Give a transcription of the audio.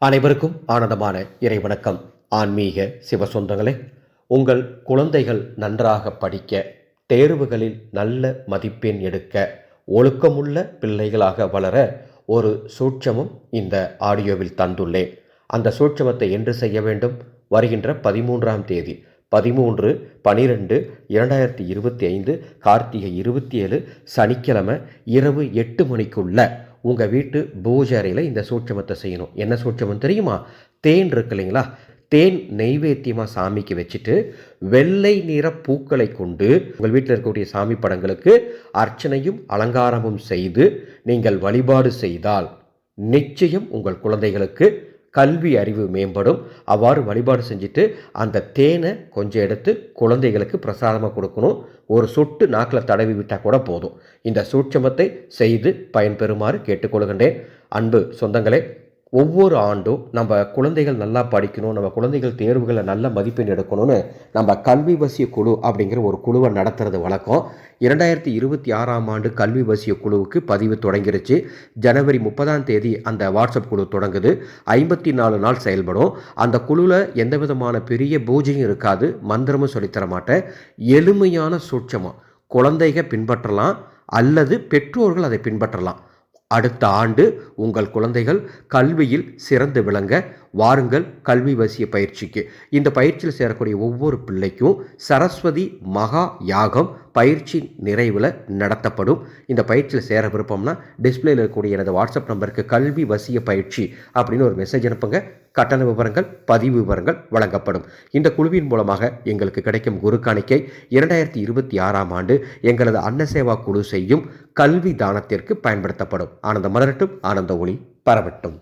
அனைவருக்கும் ஆனந்தமான இறைவணக்கம். ஆன்மீக சிவசொந்தங்களே உங்கள் குழந்தைகள் நன்றாக படிக்க தேர்வுகளில் நல்ல மதிப்பெண் எடுக்க ஒழுக்கமுள்ள பிள்ளைகளாக வளர ஒரு சூட்சமும் இந்த ஆடியோவில் தந்துள்ளேன். அந்த சூட்சமத்தை என்று செய்ய வேண்டும். வருகின்ற பதிமூன்றாம் தேதி பதிமூன்று பனிரெண்டு இரண்டாயிரத்தி இருபத்தி ஐந்து கார்த்திகை இருபத்தி ஏழு சனிக்கிழமை இரவு எட்டு மணிக்குள்ள உங்கள் வீட்டு பூஜை அறையில் இந்த சூட்சமத்தை செய்யணும். என்ன சூட்சமம் தெரியுமா? தேன் இருக்கு இல்லைங்களா? தேன் நெய்வேத்தியமாக சாமிக்கு வச்சுட்டு வெள்ளை நிற பூக்களை கொண்டு உங்கள் வீட்டில் இருக்கக்கூடிய சாமி படங்களுக்கு அர்ச்சனையும் அலங்காரமும் செய்து நீங்கள் வழிபாடு செய்தால் நிச்சயம் உங்கள் குழந்தைகளுக்கு கல்வி அறிவு மேம்படும். அவ்வாறு வழிபாடு செஞ்சுட்டு அந்த தேனை கொஞ்சம் எடுத்து குழந்தைகளுக்கு பிரசாதமாக கொடுக்கணும். ஒரு சொட்டு நாக்கில் தடவி விட்டால் கூட போதும். இந்த சூட்சமத்தை செய்து பயன்பெறுமாறு கேட்டுக்கொள்கின்றேன். அன்பு சொந்தங்களே ஒவ்வொரு ஆண்டும் நம்ம குழந்தைகள் நல்லா படிக்கணும் நம்ம குழந்தைகள் தேர்வுகளில் நல்ல மதிப்பெண் எடுக்கணும்னு நம்ம கல்வி வசிய குழு அப்படிங்கிற ஒரு குழுவை நடத்துறது வழக்கம். இரண்டாயிரத்தி இருபத்தி ஆறாம் ஆண்டு கல்வி வசிய குழுவுக்கு பதிவு தொடங்கிருச்சு. ஜனவரி முப்பதாம் தேதி அந்த வாட்ஸ்அப் குழு தொடங்குது. ஐம்பத்தி நாலு நாள் செயல்படும். அந்த குழுவில் எந்த விதமான பெரிய பூஜையும் இருக்காது. மந்திரமும் சொல்லித்தர மாட்டேன். எளிமையான சூட்சமாக குழந்தைக பின்பற்றலாம். அல்லது பெற்றோர்கள் அதை பின்பற்றலாம். அடுத்த ஆண்டு உங்கள் குழந்தைகள் கல்வியில் சிறந்து விளங்க வாருங்கள் கல்வி வசிய பயிற்சிக்கு. இந்த பயிற்சியில் சேரக்கூடிய ஒவ்வொரு பிள்ளைக்கும் சரஸ்வதி மகா யாகம் பயிற்சி நிறைவில் நடத்தப்படும். இந்த பயிற்சியில் சேர விருப்பம்னா டிஸ்பிளேயில் இருக்கக்கூடிய எனது வாட்ஸ்அப் நம்பருக்கு கல்வி வசிய பயிற்சி அப்படின்னு ஒரு மெசேஜ் அனுப்புங்க. கட்டண விவரங்கள் பதிவு விவரங்கள் வழங்கப்படும். இந்த குழுவின் மூலமாக எங்களுக்கு கிடைக்கும் குரு காணிக்கை இரண்டாயிரத்தி இருபத்தி ஆறாம் ஆண்டு எங்களது அன்னசேவா குழு செய்யும் கல்வி தானத்திற்கு பயன்படுத்தப்படும். ஆனந்த மலரட்டும் ஆனந்த ஒளி பரவட்டும்.